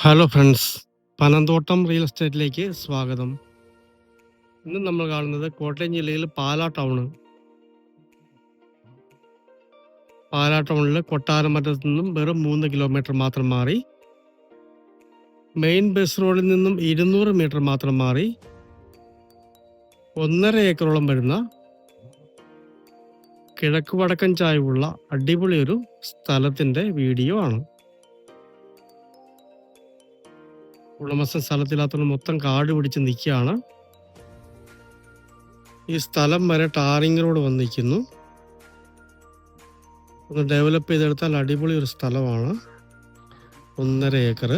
Hello friends Panamthottam real എസ്റ്റേറ്റിലേക്ക് സ്വാഗതം ഇന്ന് നമ്മൾ കാണുന്നത് കോട്ടയം ജില്ലയിൽ പാലാ ടൗണ് പാലാ ടൗണിൽ കൊട്ടാരമറ്റത്ത് നിന്നും വെറും മൂന്ന് കിലോമീറ്റർ മാത്രം മാറി. മെയിൻ ബസ് റോഡിൽ നിന്നും ഇരുന്നൂറ് മീറ്റർ മാത്രം മാറി. ഒന്നര ഏക്കറോളം വരുന്ന കിഴക്ക് വടക്കൻ ചായവുള്ള അടിപൊളിയൊരു സ്ഥലത്തിന്റെ വീഡിയോ ആണ്. ഉടമസ്ഥൻ സ്ഥലത്തില്ലാത്തതുകൊണ്ട് മൊത്തം കാട് പിടിച്ച് നിൽക്കുകയാണ് ഈ സ്ഥലം വരെ റോഡ് വന്നിരിക്കുന്നു. ഒന്ന് ഡെവലപ്പ് ചെയ്തെടുത്താൽ അടിപൊളി ഒരു സ്ഥലമാണ്. ഒന്നര ഏക്കർ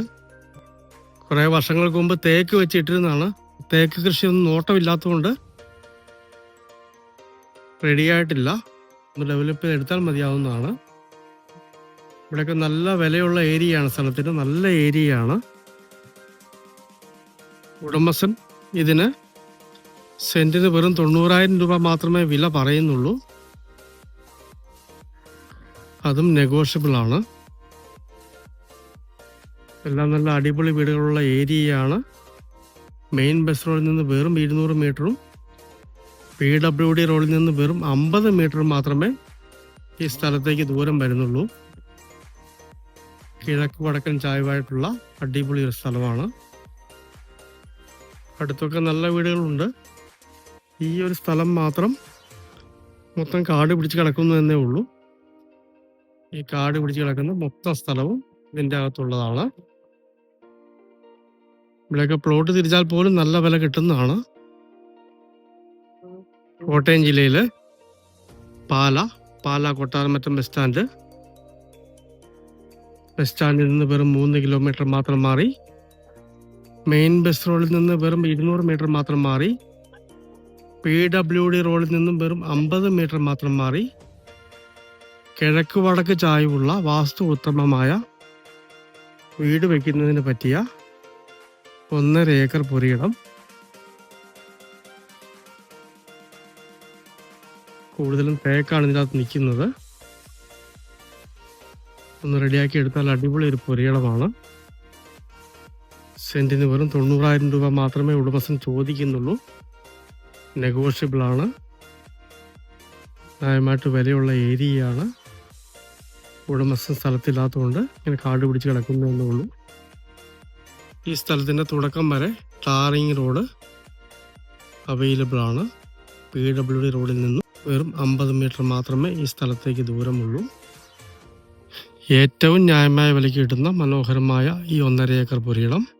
കുറേ വർഷങ്ങൾക്ക് മുമ്പ് തേക്ക് വെച്ചിട്ടിരുന്നതാണ്. തേക്ക് കൃഷിയൊന്നും നോട്ടമില്ലാത്തതുകൊണ്ട് റെഡിയായിട്ടില്ല ഒന്ന് ഡെവലപ്പ് ചെയ്തെടുത്താൽ മതിയാവുന്നതാണ്. ഇവിടെയൊക്കെ നല്ല വിലയുള്ള ഏരിയയാണ് സ്ഥലത്തിന് നല്ല ഏരിയയാണ്. ഉടമസ്ഥൻ ഇതിന് സെന്റിന് വെറും തൊണ്ണൂറായിരം രൂപ മാത്രമേ വില പറയുന്നുള്ളൂ. അതും നെഗോഷ്യബിൾ ആണ്. എല്ലാം നല്ല അടിപൊളി വീടുകളുള്ള ഏരിയയാണ്. മെയിൻ ബസ് റോഡിൽ നിന്ന് വെറും ഇരുന്നൂറ് മീറ്ററും പി ഡബ്ല്യു ഡി റോഡിൽ നിന്ന് വെറും അമ്പത് മീറ്റർ മാത്രമേ ഈ സ്ഥലത്തേക്ക് ദൂരം വരുന്നുള്ളൂ. കിഴക്ക് വടക്കൻ ചായവായിട്ടുള്ള അടിപൊളി ഒരു സ്ഥലമാണ്. അടുത്തൊക്കെ നല്ല വീടുകളുണ്ട്. ഈ ഒരു സ്ഥലം മാത്രം മൊത്തം കാട് പിടിച്ച് കിടക്കുന്നു എന്നേ ഉള്ളൂ. ഈ കാട് പിടിച്ച് കിടക്കുന്ന മൊത്തം സ്ഥലവും ഇതിന്റെ അകത്തുള്ളതാണ്. ഇവിടെയൊക്കെ പ്ലോട്ട് തിരിച്ചാൽ പോലും നല്ല വില കിട്ടുന്നതാണ്. കോട്ടയം ജില്ലയിൽ Pala Pala Kottaramattam bus stand bus സ്റ്റാൻഡിൽ നിന്ന് വെറും മൂന്ന് കിലോമീറ്റർ മാത്രം മാറി മെയിൻ ബസ് റോഡിൽ നിന്ന് വെറും ഇരുന്നൂറ് മീറ്റർ മാത്രം മാറി. പി ഡബ്ല്യു ഡി റോഡിൽ നിന്നും വെറും അമ്പത് മീറ്റർ മാത്രം മാറി. കിഴക്ക് വടക്ക് ചായവുള്ള വാസ്തു ഉത്തമമായ വീട് വയ്ക്കുന്നതിന് പറ്റിയ ഒന്നര ഏക്കർ പുരയിടം. കൂടുതലും തേക്കാണ് ഇതിനകത്ത് നിൽക്കുന്നത്. ഒന്ന് റെഡിയാക്കി എടുത്താൽ അടിപൊളി ഒരു പുരയിടമാണ്. സെന്റിന് വെറും തൊണ്ണൂറായിരം രൂപ മാത്രമേ ഉടമസ്ഥൻ ചോദിക്കുന്നുള്ളൂ. നെഗോഷ്യബിളാണ്. ന്യായമായിട്ട് വിലയുള്ള ഏരിയയാണ്. ഉടമസ്ഥൻ സ്ഥലത്തില്ലാത്തതുകൊണ്ട് ഇങ്ങനെ കാട് പിടിച്ച് കിടക്കുന്നു എന്നുള്ളൂ. ഈ സ്ഥലത്തിന്റെ തുടക്കം വരെ ടാറിങ് റോഡ് അവൈലബിൾ ആണ് പി ഡബ്ല്യു ഡി റോഡിൽ നിന്നും വെറും അമ്പത് മീറ്റർ മാത്രമേ ഈ സ്ഥലത്തേക്ക് ദൂരമുള്ളൂ. ഏറ്റവും ന്യായമായ വിലയ്ക്ക് കിട്ടുന്ന മനോഹരമായ ഈ ഒന്നര ഏക്കർ പുരയിടം